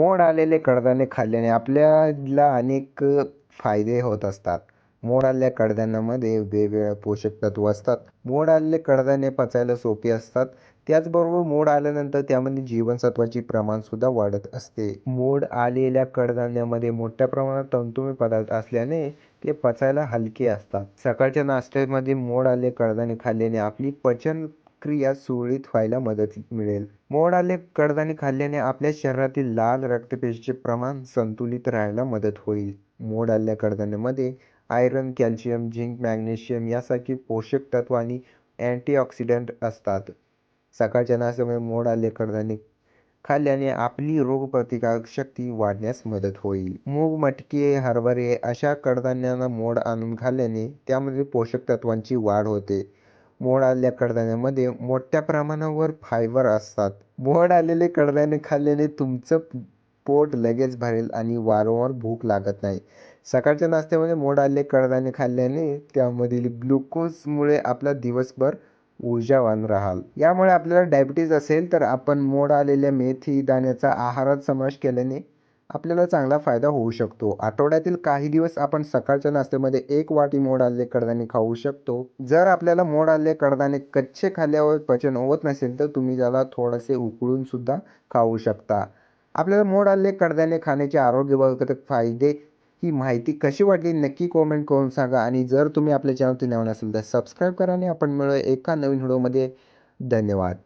मोड आलेले कडधान्य खाल्ल्याने आपल्याला अनेक फायदे होत असतात. मोड आलेल्या कडधान्यामध्ये वेगवेगळ्या पोषक तत्व असतात. मोड आलेले कडधान्य पचायला सोपे असतात. त्याचबरोबर मोड आल्यानंतर त्यामध्ये जीवनसत्वाचे प्रमाण सुद्धा वाढत असते. मोड आलेल्या कडधान्यामध्ये मोठ्या प्रमाणात तंतुमय पदार्थ असल्याने ते पचायला हलके असतात. सकाळच्या नाश्त्यामध्ये मोड आलेले कडधान्य खाल्ल्याने आपली पचन क्रिया सुरळीत व्हायला मदत मिळेल. मोड आले कडधान्य खाल्ल्याने आपल्या शरीरातील लाल रक्तपेशीचे प्रमाण संतुलित राहायला मदत होईल. मोड आलेल्या कडधान्यामध्ये आयरन कॅल्शियम, झिंक, मॅग्नेशियम यासारखी पोषक तत्व आणि अँटीऑक्सिडंट असतात. सकाळच्या नाश्त्यामुळे मोड आलेले कडधान्य खाल्ल्याने आपली रोगप्रतिकारक शक्ती वाढण्यास मदत होईल. मूग, मटकी, हरभरे अशा कडधान्यांना मोड आणून खाल्ल्याने त्यामध्ये पोषक तत्वांची वाढ होते. मोड आलेल्या कडधान्यांमध्ये मोठ्या प्रमाणावर फायबर असतात. मोड आलेले कडधान्य खाल्ल्याने तुमचं पोट लगेच भरेल आणि वारंवार भूक लागत नाही. सकाळच्या नाश्त्यामध्ये मोड आलेले कडधान्य खाल्ल्याने त्यामधील ग्लुकोजमुळे आपला दिवसभर ऊर्जावान राहाल. यामुळे आपल्याला डायबिटीज असेल तर आपण मोड आलेल्या मेथी दाण्याचा आहारात समावेश केल्याने आपल्याला चांगला फायदा होऊ शकतो. आठवड्यातील काही दिवस आपण सकाळच्या नाश्त्यामध्ये एक वाटी मोड आलेले कडधान्य खाऊ शकतो. जर आपल्याला मोड आलेले कडधान्य कच्चे खाल्ल्यावर पचन होत नसेल तर तुम्ही त्याला थोडेसे उकळून सुद्धा खाऊ शकता. आपल्याला मोड आलेले कडधान्य खाण्याचे आरोग्यवर्धक फायदे ही माहिती कशी वाटली नक्की कॉमेंट करून सांगा आणि जर तुम्ही आपल्या चॅनलवरती नवीन असेल तर सबस्क्राईब करा आणि आपण मिळूया एका नवीन व्हिडिओमध्ये. धन्यवाद.